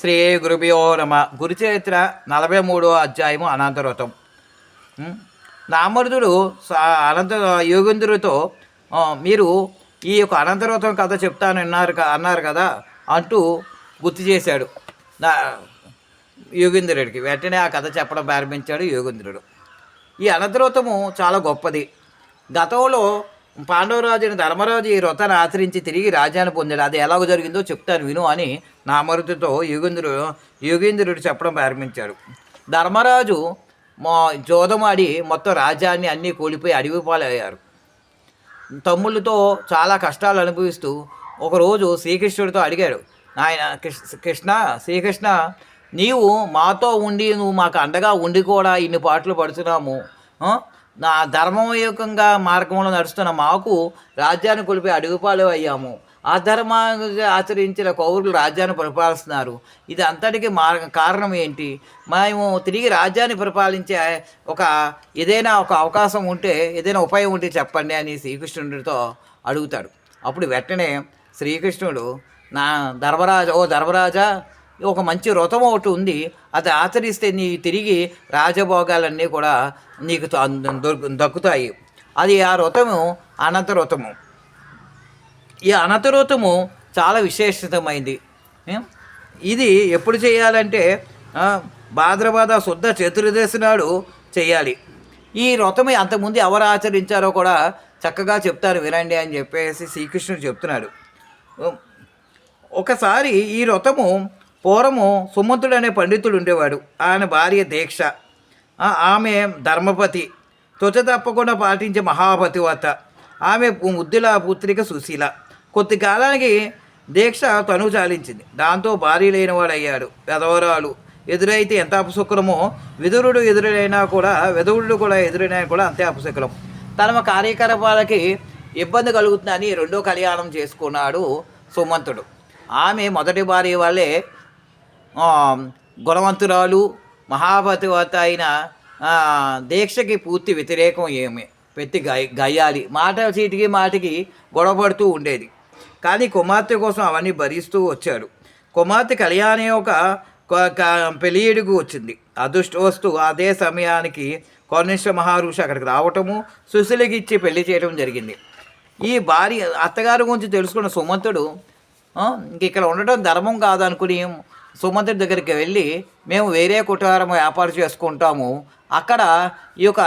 శ్రీ గురుభ్యో నమ. గురుచరిత్ర నలభై మూడో అధ్యాయము అనంతరతం నామరుదుడు స- అనంత యోగేంద్రుడితో మీరు ఈ యొక్క అనంతరతం కథ చెప్తాను అన్నారు అన్నారు కదా అంటూ గుర్తు చేశాడు. నా యోగేంద్రుడికి. వెంటనే ఆ కథ చెప్పడం ప్రారంభించాడు యోగేంద్రుడు. ఈ అనంతరతము చాలా గొప్పది. గతంలో పాండవరాజుని ధర్మరాజు ఈ వ్రతాన్ని ఆచరించి తిరిగి రాజ్యాన్ని పొందాడు. అది ఎలాగ జరిగిందో చెప్తాను విను అని నామరుతితో యోగేంద్రుడు యోగేంద్రుడు చెప్పడం ప్రారంభించాడు ధర్మరాజు మా జోదమాడి మొత్తం రాజ్యాన్ని అన్నీ కూలిపోయి అడవి పాలయ్యారు. తమ్ముళ్ళతో చాలా కష్టాలు అనుభవిస్తూ ఒకరోజు శ్రీకృష్ణుడితో అడిగాడు ఆయన కృష్ణ శ్రీకృష్ణ నీవు మాతో ఉండి నువ్వు మాకు అండగా ఉండి కూడా ఇన్ని పాటలు పడుతున్నాము నా ధర్మయుకంగా మార్గంలో నడుస్తున్న మాకు రాజ్యాన్ని కొలిపి అడుగుపాలు అయ్యాము. ఆ ఆచరించిన కౌరులు రాజ్యాన్ని పరిపాలిస్తున్నారు. ఇది అంతటికి మార్గ కారణం ఏంటి? మేము తిరిగి రాజ్యాన్ని పరిపాలించే ఒక ఏదైనా ఒక అవకాశం ఉంటే ఏదైనా ఉపాయం ఉంటే చెప్పండి అని శ్రీకృష్ణుడితో అడుగుతాడు. అప్పుడు వెంటనే శ్రీకృష్ణుడు నా ధర్మరాజా ఓ ధర్మరాజా ఒక మంచి వ్రతం ఒకటి ఉంది. అది ఆచరిస్తే నీ తిరిగి రాజభోగాలన్నీ కూడా నీకు త- దొరుకు- దక్కుతాయి. అది ఆ వ్రతము అనంత వ్రతము ఈ అనంతరోతము చాలా విశేషితమైంది. ఇది ఎప్పుడు చేయాలంటే భాద్రపద శుద్ధ చతుర్దశి నాడు చేయాలి. ఈ వ్రతం అంతకుముందు ఎవరు ఆచరించారో కూడా చక్కగా చెప్తారు. వినండి అని చెప్పేసి శ్రీకృష్ణుడు చెప్తున్నాడు. ఒకసారి ఈ వ్రతము పూర్వము సుమంతుడు అనే పండితుడు ఉండేవాడు. ఆయన భార్య దీక్ష. ఆమె ధర్మపతి. తుచ తప్పకుండా పాటించే మహాపతివత ఆమె ముద్దుల పుత్రిక సుశీల. కొద్ది కాలానికి దీక్ష తను చాలించింది. దాంతో భార్య లేనివాడు అయ్యాడు పెదవరాలు ఎదురైతే ఎంత అపశుక్రమో విదురుడు ఎదురైనా కూడా విధవుడు కూడా ఎదురైనా కూడా అంతే అపశుక్రం తన కార్యకలాపాలకి ఇబ్బంది కలుగుతుందని రెండో కళ్యాణం చేసుకున్నాడు సుమంతుడు. ఆమె మొదటి భార్య వల్లే గుణవంతురాలు మహాపతివత అయిన దీక్షకి పూర్తి వ్యతిరేకం ఏమి? పెట్టి గయ గయ్యాలి. మాట చీటికి మాటికి గొడవపడుతూ ఉండేది. కానీ కుమార్తె కోసం అవన్నీ భరిస్తూ వచ్చాడు. కుమార్తె కళ్యాణి ఒక పెళ్ళిడుగు వచ్చింది. అదృష్టవస్తు అదే సమయానికి కోనేశ్వర మహారుషి అక్కడికి రావటము సుశీలకి ఇచ్చి పెళ్ళి చేయడం జరిగింది. ఈ భార్య అత్తగారి గురించి తెలుసుకున్న సుమంతుడు ఇంక ఇక్కడ ఉండటం ధర్మం కాదనుకుని సుమంతుడి దగ్గరికి వెళ్ళి మేము వేరే కుటారం వ్యాపారం చేసుకుంటాము. అక్కడ ఈ యొక్క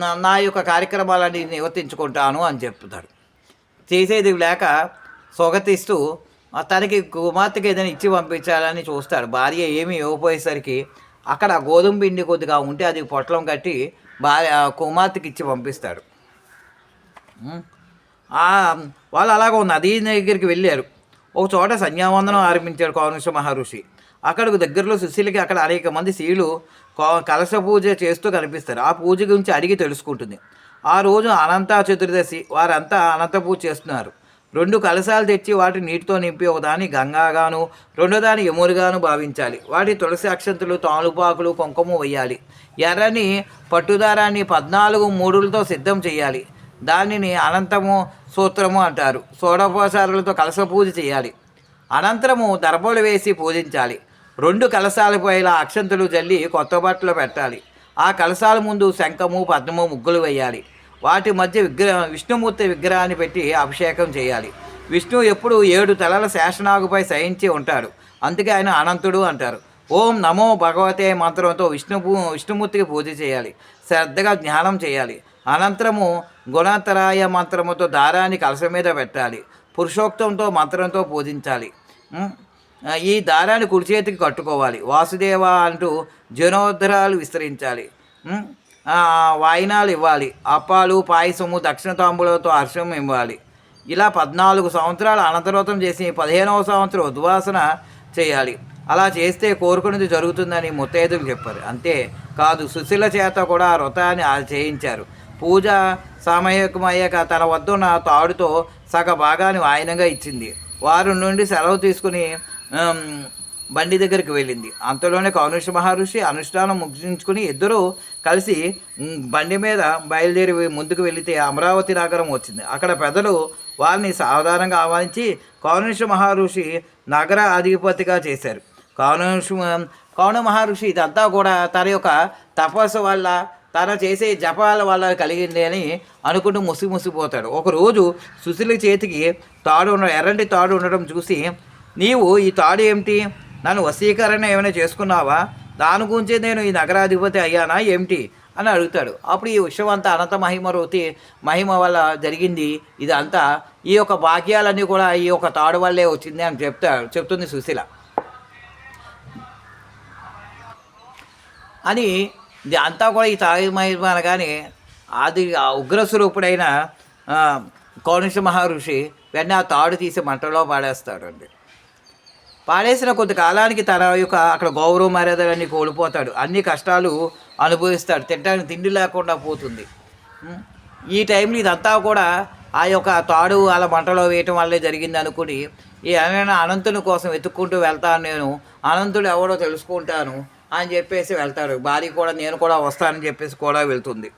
నా నా యొక్క కార్యక్రమాలన్నీ నివర్తించుకుంటాను అని చెప్తాడు. చేసేది లేక స్వాగతిస్తూ తనకి కుమార్తెకి ఏదైనా ఇచ్చి పంపించాలని చూస్తాడు. భార్య ఏమి ఇవ్వపోయేసరికి అక్కడ గోధుమ పిండి కొద్దిగా ఉంటే అది పొట్లం కట్టి భార్య కుమార్తెకి ఇచ్చి పంపిస్తాడు. వాళ్ళు అలాగ ఓ నదీ దగ్గరికి వెళ్ళారు. ఒక చోట సంధ్యావందనం ఆరంభించాడు కౌనుష మహర్షి. అక్కడికి దగ్గరలో సుశీలకి అక్కడ అనేక మంది స్త్రీలు కలశ పూజ చేస్తూ కనిపిస్తారు. ఆ పూజ గురించి అడిగి తెలుసుకుంటుంది. ఆ రోజు అనంత చతుర్దశి వారంతా అనంత పూజ చేస్తున్నారు. రెండు కలశాలు తెచ్చి వాటిని నీటితో నింపి ఒకదాని గంగాగాను రెండోదాని యమురుగాను భావించాలి. వాటి తులసి అక్షంతులు తాలుపాకులు కుంకుమ వేయాలి ఎర్రని పట్టుదారాన్ని పద్నాలుగు మూడులతో సిద్ధం చేయాలి. దానిని అనంతము సూత్రము అంటారు. సోడోపచారాలతో కలశ పూజ చేయాలి. అనంతరము దర్భలు వేసి పూజించాలి. రెండు కలశాలపై ఇలా అక్షంతులు జల్లి కొత్త బట్టలు పెట్టాలి. ఆ కలశాల ముందు శంఖము పద్మము ముగ్గులు వేయాలి. వాటి మధ్య విగ్రహ విష్ణుమూర్తి విగ్రహాన్ని పెట్టి అభిషేకం చేయాలి. విష్ణువు ఎప్పుడు ఏడు తలల శేషనాగుపై శయించి ఉంటాడు. అందుకే ఆయన అనంతుడు అంటారు. ఓం నమో భగవతే మంత్రంతో విష్ణు విష్ణుమూర్తికి పూజ చేయాలి. శ్రద్ధగా జ్ఞానం చేయాలి. అనంతరము గుణాంతరాయ మంత్రముతో దారాన్ని కలస మీద పెట్టాలి. పురుషోక్తంతో మంత్రంతో పూజించాలి. ఈ దారాన్ని కుడి చేతికి కట్టుకోవాలి. వాసుదేవ అంటూ జనోద్ధరాలు విస్తరించాలి. వాయినాలు ఇవ్వాలి. అప్పాలు పాయసము దక్షిణ తాంబూలతో హర్షం ఇవ్వాలి. ఇలా పద్నాలుగు సంవత్సరాలు అనంతరోతం చేసి పదిహేనవ సంవత్సరం ఉద్వాసన చేయాలి. అలా చేస్తే కోరుకున్నది జరుగుతుందని ముత్తైదులు చెప్పారు. అంతే కాదు సుశీల చేత కూడా వ్రతాన్ని ఆ చేయించారు. పూజ సామయకమయ్యాక తన వద్ద ఉన్న తాడుతో సగ భాగాన్ని వాయనంగా ఇచ్చింది. వారి నుండి సెలవు తీసుకుని బండి దగ్గరికి వెళ్ళింది. అంతలోనే కౌనుష మహర్షి అనుష్ఠానం ముగించుకుని ఇద్దరూ కలిసి బండి మీద బయలుదేరి ముందుకు వెళితే అమరావతి నగరం వచ్చింది. అక్కడ పెద్దలు వారిని సాధారణంగా ఆహ్వానించి కౌనుష మహర్షి నగర అధిపతిగా చేశారు. కౌనుష కౌన మహర్షి ఇదంతా కూడా తన యొక్క తపస్సు వల్ల తన చేసే జపాల వల్ల కలిగింది అని అనుకుంటూ ముసి ముసిపోతాడు ఒకరోజు సుశీల చేతికి తాడు ఉన్న ఎర్రంటి తాడు ఉండడం చూసి నీవు ఈ తాడు ఏమిటి? నన్ను వశీకరణ ఏమైనా చేసుకున్నావా? దాని గురించి నేను ఈ నగరాధిపతి అయ్యానా? ఏమిటి? అని అడుగుతాడు. అప్పుడు ఈ విషయం అంతా అనంత మహిమ మహిమ వల్ల జరిగింది ఇదంతా. ఈ యొక్క భాగ్యాలన్నీ కూడా ఈ యొక్క తాడు వల్లే వచ్చింది అని చెప్తాడు చెప్తుంది సుశీల. అని ఇది అంతా కూడా ఈ తాయి మహిమ అనగానే అది ఆ ఉగ్రస్వరూపుడైన ఆ, కౌనిష మహర్షి వెన్న ఆ తాడు తీసి మంటలో పాడేస్తాడు అండి పాడేసిన కొంతకాలానికి తన యొక్క అక్కడ గౌరవ మర్యాదలన్నీ కోల్పోతాడు. అన్ని కష్టాలు అనుభవిస్తాడు. తినడానికి తిండి లేకుండా పోతుంది. ఈ టైంలో ఇదంతా కూడా ఆ యొక్క తాడు అలా మంటలో వేయటం వల్లే జరిగింది అనుకుని ఈ ఏమైనా అనంతుని కోసం వెతుక్కుంటూ వెళ్తాను నేను అనంతుడు ఎవడో తెలుసుకుంటాను అని చెప్పేసి వెళ్తాడు. భార్య కూడా నేను కూడా వస్తానని చెప్పేసి కూడా వెళ్తుంది.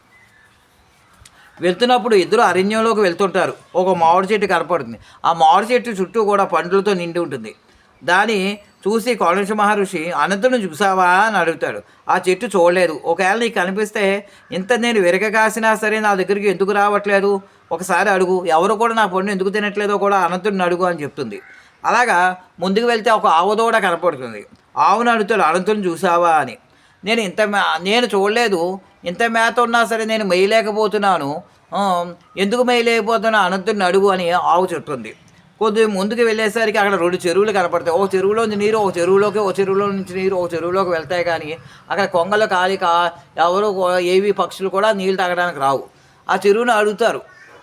వెళ్తున్నప్పుడు ఇద్దరు అరణ్యంలోకి వెళ్తుంటారు. ఒక మామిడి చెట్టు కనపడుతుంది. ఆ మామిడి చెట్టు చుట్టూ కూడా పండ్లతో నిండి ఉంటుంది. దాన్ని చూసి కౌళిష మహర్షి అనంతుని చూసావా? అని అడుగుతాడు. ఆ చెట్టు చూడలేదు. ఒకవేళ నీకు కనిపిస్తే ఇంత నేను విరగ కాసినా సరే నా దగ్గరికి ఎందుకు రావట్లేదు? ఒకసారి అడుగు. ఎవరు కూడా నా పండు ఎందుకు తినట్లేదో కూడా అనంతుడిని అడుగు అని చెప్తుంది. అలాగా ముందుకు వెళ్తే ఒక ఆవుదోడ కనపడుతుంది. ఆవును అడుగుతాడు అనంతుని చూసావా? అని. నేను ఇంత మే నేను చూడలేదు. ఇంత మేత ఉన్నా సరే నేను మేయలేకపోతున్నాను. ఎందుకు మేయలేకపోతున్నా అనంతుని అడుగు అని ఆవు చెప్తుంది. కొద్దిగా ముందుకు వెళ్ళేసరికి అక్కడ రెండు చెరువులు కనపడతాయి. ఒక చెరువులో నుంచి నీరు ఒక చెరువులోకి ఒక చెరువులో నుంచి నీరు ఒక చెరువులోకి వెళ్తాయి కానీ అక్కడ కొంగలు కాలి కా ఎవరు ఏవి పక్షులు కూడా నీళ్ళు తాగడానికి రావు. ఆ చెరువును అడుగుతారు.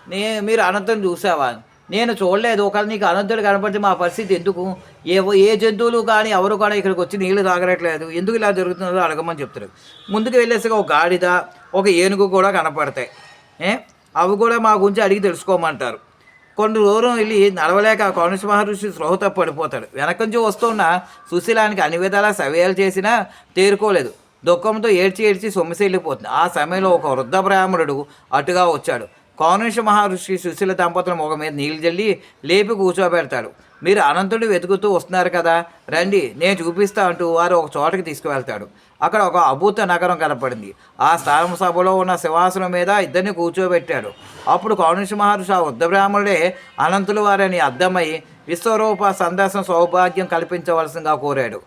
నే మీరు అనంతం చూసావా? నేను చూడలేదు. ఒకవేళ నీకు అనంతుడు కనపడితే మా పరిస్థితి ఎందుకు? ఏ ఏ జంతువులు కానీ ఎవరు కూడా ఇక్కడికి వచ్చి నీళ్ళు తాగరట్లేదు ఎందుకు ఇలా జరుగుతుందో అడగమని చెప్తారు. ముందుకు వెళ్ళేసరికి ఒక గాడిద ఒక ఏనుగు కూడా కనపడతాయి. ఏ? అవి కూడా మా గురించి అడిగి తెలుసుకోమంటారు. కొన్ని దూరం వెళ్ళి నడవలేక కౌనిష మహర్షి స్పృహ పడిపోతాడు. వెనక నుంచి వస్తున్న సుశీలానికి అన్ని విధాలా సవ్యాలు చేసినా తేరుకోలేదు. దుఃఖంతో ఏడ్చి ఏడ్చి సొమ్మిసి వెళ్ళిపోతుంది. ఆ సమయంలో ఒక వృద్ధ బ్రాహ్మణుడు అటుగా వచ్చాడు. కౌనిష మహర్షి సుశీల దంపతుల మొగ మీద నీళ్ళు జల్లి లేపి కూర్చోబెడతాడు. మీరు అనంతుడు వెతుకుతూ వస్తున్నారు కదా రండి నేను చూపిస్తా అంటూ వారు ఒక చోటకి తీసుకువెళ్తాడు. అక్కడ ఒక అభూత నగరం కనపడింది. ఆ స్థానం సభలో ఉన్న సింహాసనం మీద ఇద్దరిని కూర్చోబెట్టాడు. అప్పుడు కౌనిష మహర్షి ఆ వృద్ధ బ్రాహ్మణుడే అనంతులు వారని అర్థమై విశ్వరూప సందర్శన సౌభాగ్యం కల్పించవలసిందిగా కోరాడు.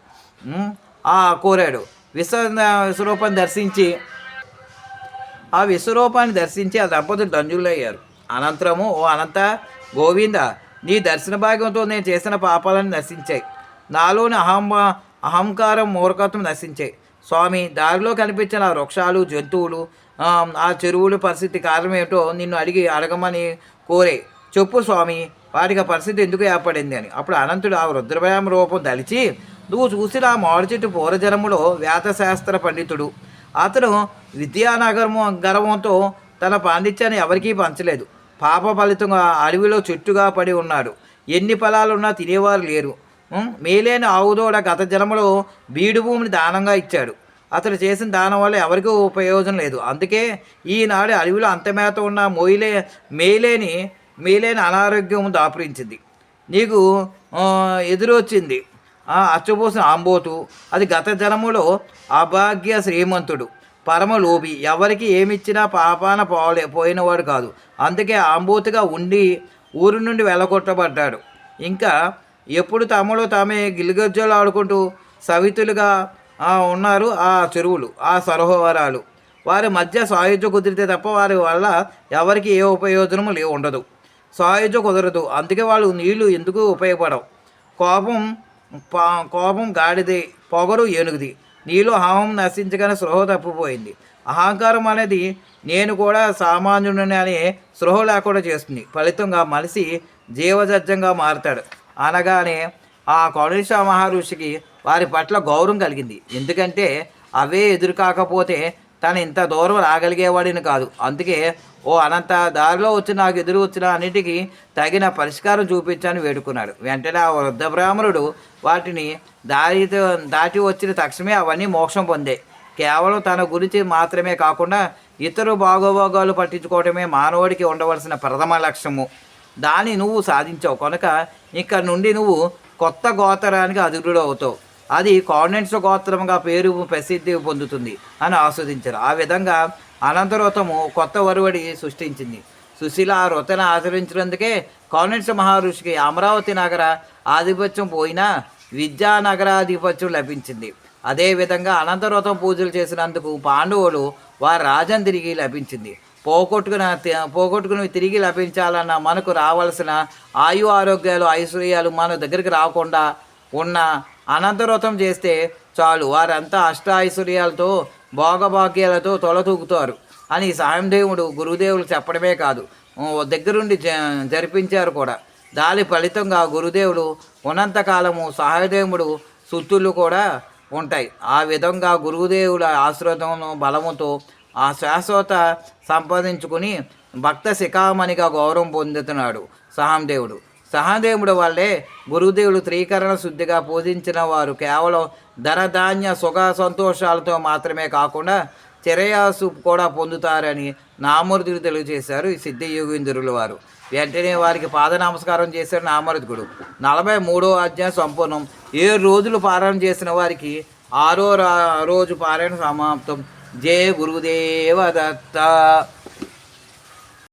ఆ కోరాడు. విశ్వ విశ్వరూపం దర్శించి ఆ విశ్వరూపాన్ని దర్శించి ఆ దంపతులు దంజులయ్యారు అనంతరము ఓ అనంత గోవింద నీ దర్శన భాగ్యంతో నేను చేసిన పాపాలను నశించాయి. నాలోని అహం అహంకారం మూర్ఖత్వం నశించాయి. స్వామి దారిలో కనిపించిన ఆ వృక్షాలు జంతువులు ఆ, చెరువులు చెరువుల పరిస్థితి కారణమేటో నిన్ను అడిగి అడగమని కోరే. చెప్పు స్వామి వాటికి ఆ పరిస్థితి ఎందుకు ఏర్పడింది అని. అప్పుడు అనంతుడు ఆ రుద్రభయం రూపం దలిచి నువ్వు చూసిన ఆ మామిడి చెట్టు పూర్వజన్మలో వేదశాస్త్ర పండితుడు. అతను విద్యానగరము గర్వంతో తన పాండిత్యాన్ని ఎవరికీ పంచలేదు. పాప ఫలితంగా అడవిలో చెట్టుగా పడి ఉన్నాడు. ఎన్ని ఫలాలున్నా తినేవారు లేరు. మేలైన ఆవుదోడ గత జన్మలో బీడు భూమిని దానంగా ఇచ్చాడు. అతడు చేసిన దానం వల్ల ఎవరికీ ఉపయోజనం లేదు. అందుకే ఈనాడు అడవిలో అంతమేత ఉన్న మొయిలే మేలేని మేలైన అనారోగ్యం దాపురించింది. నీకు ఎదురొచ్చింది. ఆ ఆంబోతు అది గత జనములో అభాగ్య శ్రీమంతుడు. పరమలోభి. ఎవరికి ఏమిచ్చినా పాపాన పోలే పోయినవాడు కాదు. అందుకే ఆంబూతిగా ఉండి ఊరి నుండి వెళ్ళగొట్టబడ్డాడు. ఇంకా ఎప్పుడు తమలో తామే గిలిగజ్జలు ఆడుకుంటూ సవితులుగా ఉన్నారు ఆ చెరువులు ఆ సరోవరాలు. వారి మధ్య సాయుధ్య కుదిరితే తప్ప వారి వల్ల ఎవరికి ఏ ఉపయోజనము లే ఉండదు. సాయుధ్య కుదరదు. అందుకే వాళ్ళు నీళ్ళు ఎందుకు ఉపయోగపడవు? కోపం పా కోపం గాడిది పొగరు ఏనుగుది. నీలో హామం నశించగానే స్పృహ తప్పిపోయింది. అహంకారం అనేది నేను కూడా సామాన్యుడిని అనే స్పృహ లేకుండా చేస్తుంది. ఫలితంగా మనిషి జీవజజ్జంగా మారుతాడు. అనగానే ఆ కౌణిష మహర్షికి వారి పట్ల గౌరవం కలిగింది. ఎందుకంటే అవే ఎదురు కాకపోతే తను ఇంత దూరం రాగలిగేవాడిని కాదు. అందుకే ఓ అనంత దారిలో వచ్చి నాకు ఎదురు వచ్చిన అన్నిటికీ తగిన పరిష్కారం చూపించని వేడుకున్నాడు. వెంటనే ఆ వృద్ధ బ్రాహ్మణుడు వాటిని దారి దాటి వచ్చిన తక్షణమే అవన్నీ మోక్షం పొందాయి కేవలం తన గురించి మాత్రమే కాకుండా ఇతరు బాగోభోగాలు పట్టించుకోవటమే మానవుడికి ఉండవలసిన ప్రథమ లక్ష్యము. దాన్ని నువ్వు సాధించావు. కనుక ఇక్కడ నుండి నువ్వు కొత్త గోతరానికి అధికుడు అవుతావు అది కాన్వెంట్స్ గోత్రముగా పేరు ప్రసిద్ధి పొందుతుంది అని ఆస్వాదించారు. ఆ విధంగా అనంతరోతము కొత్త వరువడి సృష్టించింది. సుశీల ఆ వృతను ఆచరించినందుకే కాన్వెంట్స్ మహర్షికి అమరావతి నగర ఆధిపత్యం పోయినా విద్యానగరాధిపత్యం లభించింది. అదేవిధంగా అనంతవ్రతం పూజలు చేసినందుకు పాండవులు వారి రాజం తిరిగి లభించింది. పోగొట్టుకున్న పోగొట్టుకుని తిరిగి లభించాలన్న మనకు రావాల్సిన ఆయు ఆరోగ్యాలు ఐశ్వర్యాలు మన దగ్గరికి రాకుండా ఉన్న అనంతవ్రతం చేస్తే చాలు వారంతా అష్ట ఐశ్వర్యాలతో భోగభాగ్యాలతో తొలతూగుతారు అని సాయందేవుడు గురుదేవులు చెప్పడమే కాదు. దగ్గరుండి జ జరిపించారు కూడా. దాని ఫలితంగా గురుదేవుడు ఉన్నంతకాలము సహాయదేవుడు సుత్తులు కూడా ఉంటాయి. ఆ విధంగా గురుదేవుల ఆశ్రదము బలముతో ఆ శాశ్వత సంపాదించుకుని భక్త శిఖామణిగా గౌరవం పొందుతున్నాడు సహందేవుడు సహదేవుడు వల్లే గురుదేవుడు త్రీకరణ శుద్ధిగా పూజించిన వారు కేవలం ధనధాన్య సుఖ సంతోషాలతో మాత్రమే కాకుండా చిరయాసు కూడా పొందుతారని నామరుదుడు తెలియజేశారు ఈ సిద్ధి యోగేంద్రుల వారు. వెంటనే వారికి పాద నమస్కారం చేశారు నామరుదుడు. నలభై మూడో అధ్యాయం సంపూర్ణం. ఏడు రోజులు పారాయణ చేసిన వారికి ఆరో రోజు పారాయణ సమాప్తం. జయ గురుదేవ దత్త.